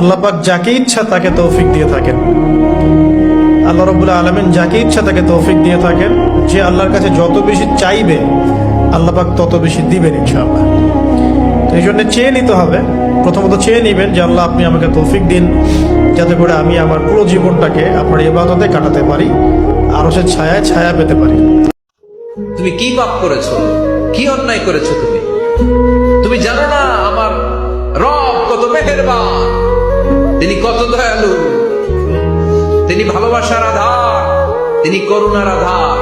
আল্লাহ পাক যাকে ইচ্ছা তাকে তৌফিক দিয়ে থাকেন। আল্লাহ রবুল্লাহ আলমিন যাকে ইচ্ছা তাকে তৌফিক দিয়ে থাকেন। যে আল্লাহর কাছে যত বেশি চাইবে, আল্লাহ পাক তত বেশি দিবেন ইনশাআল্লাহ। তো এই জন্য চেয়ে নিতে হবে। প্রথমত চেয়ে নেবেন যে আল্লাহ আপনি আমাকে তৌফিক দিন, যাতে করে আমি আমার পুরো জীবনটাকে আপনার ইবাদতে কাটাতে পারি, আরও সে ছায়ায় ছায়া পেতে পারি। তুমি কি পাপ করেছ? কি অন্যায় করেছ তুমি? তুমি জানো না আমার রব কত মেহেরবান। তিনি কত দয়ালু। তিনি ভালোবাসার আধার তিনি করুণার আধার।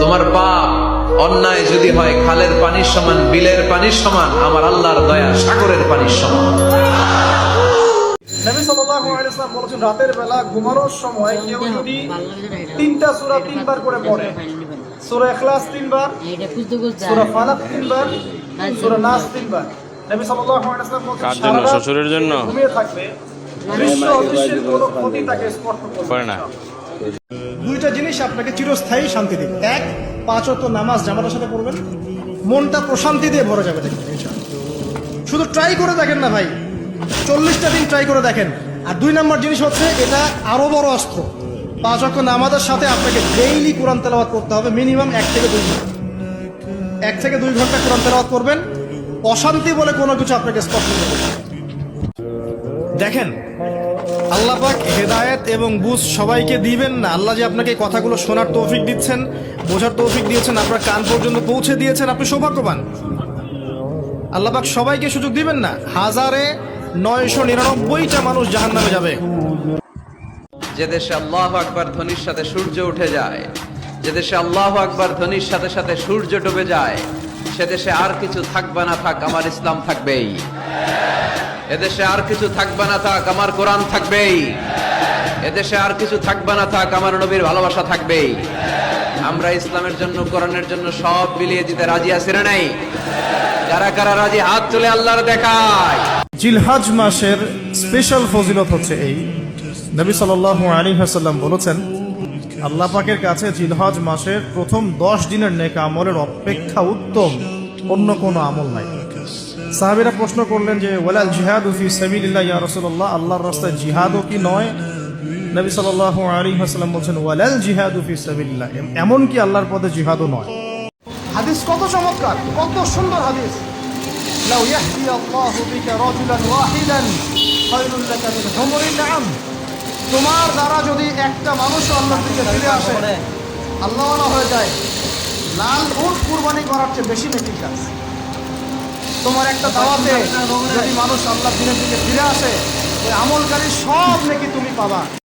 তোমার পাপ অন্যায় যদি হয় খালের পানির সমান বিলের পানির সমান আমার আল্লাহর দয়া সাগরের পানির সমান। নবী সাল্লাল্লাহু আলাইহি ওয়াসাল্লাম বলেছেন রাতের বেলা ঘুমানোর সময় কেউ যদি তিনটা সূরা তিনবার করে পড়ে সূরা ইখলাস তিনবার সূরা ফালাক তিনবার সূরা নাস তিনবার। নবী সাল্লাল্লাহু আলাইহি ওয়াসাল্লাম বলেছেন সারা রাত শ্বশুরের জন্য? ঘুমিয়ে থাকবে। দৃশ্য অদৃশ্যের কোনো ক্ষতি তাকে স্পর্শ করবে করে না। দুইটা জিনিস আপনাকে চিরস্থায়ী শান্তি দিবে। এক পাঁচ অক্ট নামাজ জামাতের সাথে পড়বেন। মনটা প্রশান্তি দিয়ে ভরে যাবে দেখবেন ইনশাআল্লাহ। শুধু ট্রাই করে দেখেন না ভাই। চল্লিশটা দিন ট্রাই করে দেখেন। আর দুই নম্বর জিনিস হচ্ছে এটা আরও বড় অস্ত্র। পাঁচ অক্ট নামাজের সাথে আপনাকে ডেইলি কোরআন তেলাওয়াত করতে হবে মিনিমাম এক থেকে দুই ঘণ্টা। এক থেকে দুই ঘণ্টা কোরআন তেলাওয়াত করবেন। অশান্তি বলে কোনো কিছু আপনাকে স্পর্শ করবে। দেখেন, আল্লাহ পাক হেদায়েত এবং বুঝ সবাইকে দিবেন না। আল্লাহ যে আপনাকে কথাগুলো শোনার তৌফিক দিচ্ছেন, বোঝার তৌফিক দিয়েছেন, আপনার কান পর্যন্ত পৌঁছে দিয়েছেন, আপনি সৌভাগ্যবান। আল্লাহ পাক সবাইকে সুযোগ দিবেন না। হাজারে নয়শো নিরানব্বইটা মানুষ জাহান নামে যাবে। যে দেশে আল্লাহ আকবার ধ্বনির সাথে সূর্য উঠে যায়, যে দেশে আল্লাহ আকবার ধ্বনির সাথে সাথে সূর্য ডুবে যায়, সে দেশে আর কিছু থাকবে না থাক, আমার ইসলাম থাকবেই। এদেশে আর কিছু থাকবে না থাক, আমার কোরআন থাকবেই। এদেশে আর কিছু থাকবে না থাক, আমার নবীর ভালোবাসা থাকবেই। আমরা ইসলামের জন্য, কোরআনের জন্য সব মিলিয়ে দিতে রাজি আছি না নাই? কারা কারা রাজি? হাত তুলে আল্লাহর দেখায়। জিলহাজ মাসের স্পেশাল ফজিলত হচ্ছে এই। নবী সাল্লাল্লাহু আলাইহি ওয়াসাল্লাম বলেছেন, আল্লাহ পাকের কাছে জিলহজ মাসের প্রথম দশ দিনের নেক আমলের অপেক্ষা উত্তম, অন্য কোনো আমল নাই। সাহাবীরা প্রশ্ন করলেন যে ওয়ালাল জিহাদু ফি সাবিলিল্লাহ ইয়া রাসূলুল্লাহ আল্লাহর রাস্তায় জিহাদও কি নয় নবী সাল্লাল্লাহু আলাইহি ওয়াসাল্লাম বলছেন ওয়ালাল জিহাদু ফি সাবিলিল্লাহ এমন কি আল্লাহর পথে জিহাদও নয় হাদিস কত চমৎকার কত সুন্দর হাদিস لو يهدي الله بك رجلا واحدا خير لك من حمر النعم তোমার দ্বারা যদি একটা মানুষ আল্লাহর দিকে ফিরে আসে আল্লাহ হয়ে যায় লাল উট কুরবানি করার চেয়ে বেশি নেকি কাজ তোমার একটা দাওয়াতে যদি মানুষ আল্লাহ দিনের দিকে ফিরে আসে, ওই আমলকারী সব নাকি তুমি পাবা।